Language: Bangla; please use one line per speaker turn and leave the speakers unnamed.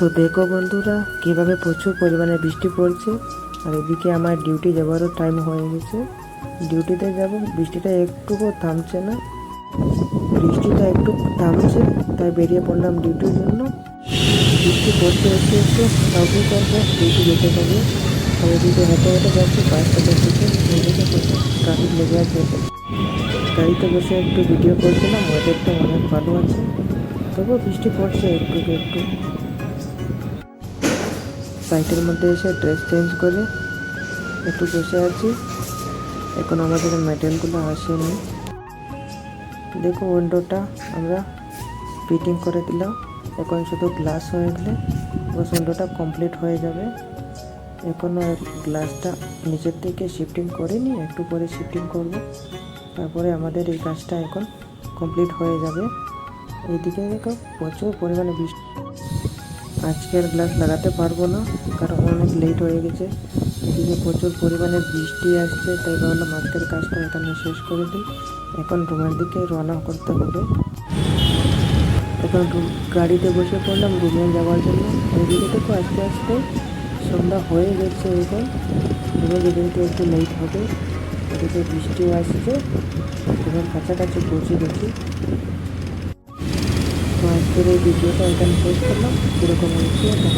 তো দেখো বন্ধুরা, কীভাবে প্রচুর পরিমাণে বৃষ্টি পড়ছে, আর এদিকে আমার ডিউটি যাওয়ারও টাইম হয়ে গেছে। ডিউটিতে যাব, বৃষ্টিটা একটুকু থামছে না। বৃষ্টিটা একটু থামছে, তাই বেরিয়ে পড়লাম ডিউটির জন্য। বৃষ্টি পড়তে একটু একটু তাও কি করব ডিউটি যেতে হবে আর এদিকে হেঁটে হেঁটে যাচ্ছি বাসটা প্রচুর ট্রাফিক লেগে আছে। গাড়িতে বসে একটু ভিডিও করছিলাম ওয়েদারটা অনেক ভালো আছে। তবুও বৃষ্টি পড়ছে একটু একটু। সাইটের মধ্যে এসে ড্রেস চেঞ্জ করে একটু বসে আছি। এখন আমাদের মেটেরিয়ালগুলো আসেনি। দেখো উইন্ডোটা আমরা ফিটিং করে দিলাম। এখন শুধু গ্লাস হয়ে গেলে বস উইন্ডোটা কমপ্লিট হয়ে যাবে। এখনও গ্লাসটা নিচের থেকে শিফটিং করে করিনি একটু পরে শিফটিং করব। তারপরে আমাদের এই কাজটা এখন কমপ্লিট হয়ে যাবে। এইদিকে দেখো প্রচুর পরিমাণে বৃষ্টি আজকে আর গ্লাস লাগাতে পারব না, কারণ অনেক লেট হয়ে গেছে। এদিকে প্রচুর পরিমাণে বৃষ্টি আসছে, তাই ভাবলাম আজকের কাজটা এখানে শেষ করে দিই। এখন রুমের দিকে রওনা করতে হবে। এখন গাড়িতে বসে পড়লাম রুমে যাওয়ার জন্য। ওইদিকে দেখো আস্তে আস্তে সন্ধ্যা হয়ে গেছে এখন। রুমে যেতে যেতে একটু লেট হবে। এদিকে বৃষ্টিও আসছে। রুমের কাছাকাছি পৌঁছে গেছি। তো আজকের এই ভিডিওটা এখানে শেষ করলাম কীরকম হয়েছে দেখা